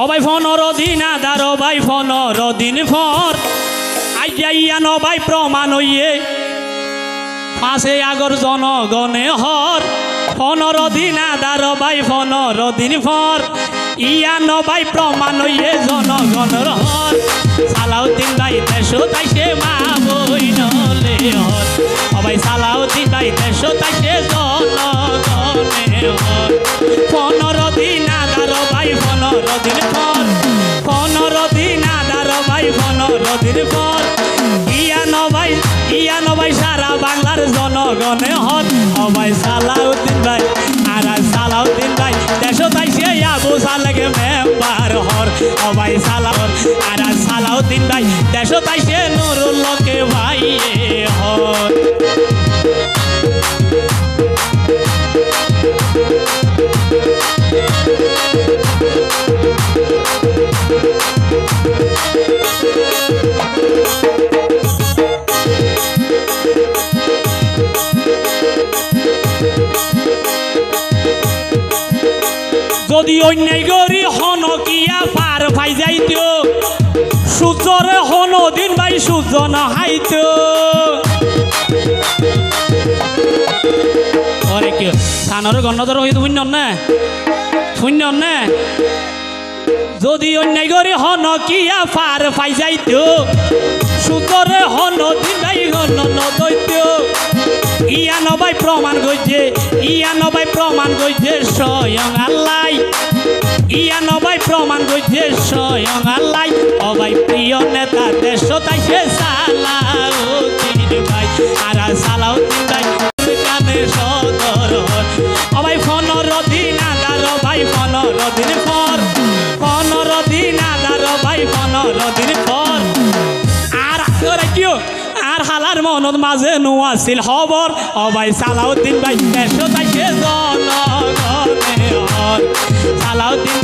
অবাই ফনর দিন আদার অবাই ফনর দিন ফর আইয়া নবাই প্রমাণ হইয়ে পাঁচে আগর জনগণে হর। ফনর দিন আদার বাই ফনর দিন ফর ইয়া নবাই প্রমাণ হইয়ে জনগণের হর। সালাউদ্দিন ভাই দেশ তাইছে মা বই নলে হর। সবাই সালাউদ্দিন ভাই দেশ তাইছে জনগণে হর। পনেরো দিন আদার ভাই পনেরো দিন ভাই পনেরো নদীর পর। ইয়া নবাই ইয়া নবাই, সারা বাংলার জনগণে হন সবাই সালাউদ্দিন ভাই, আর সালাউদ্দিন ভাই দেশ তাইছে আবু সালেকে মেম্বার হর। সবাই সালাউর আর সালাউদ্দিন ভাই দেশ তাইছে নুরুল্লকে ভাই হর। যদি অন্যায় করি, হন কিয়া পার পাই যাইত? সূর্যরে হন দিন ভাই সূর্য নহাইত অরে কি সানর গণধর হইত শূন্য নে? শূন্য নে? যদি অন্যায় করি, হন কিয়া পার পাই যাইত? সূর্যরে হন দিন ভাই হন নদৈত্য ইয়া নবাই প্রমাণ করছে ইয়া নবাই প্রমাণ করছে স্বয়ং আল্লাহ। ইয়া নবাই প্রমাণ করছে স্বয়ং আল্লাহ। অবাই প্রিয় নেতা দেশ তাইছে সালাউদ্দিন ভাই, আর সালাউদ্দিন ভাই, কানে সদর। অবাই ফনর দিন আদার ভাই, ফনর দিন পর। ফনর দিন আদার ভাই, ফনর দিন পর। আর করে কিয় আর হালার মনত মাঝে নো আছিল খবর অবাই সালাউদ্দিন ভাই দেশ হর সালাউদ্দিন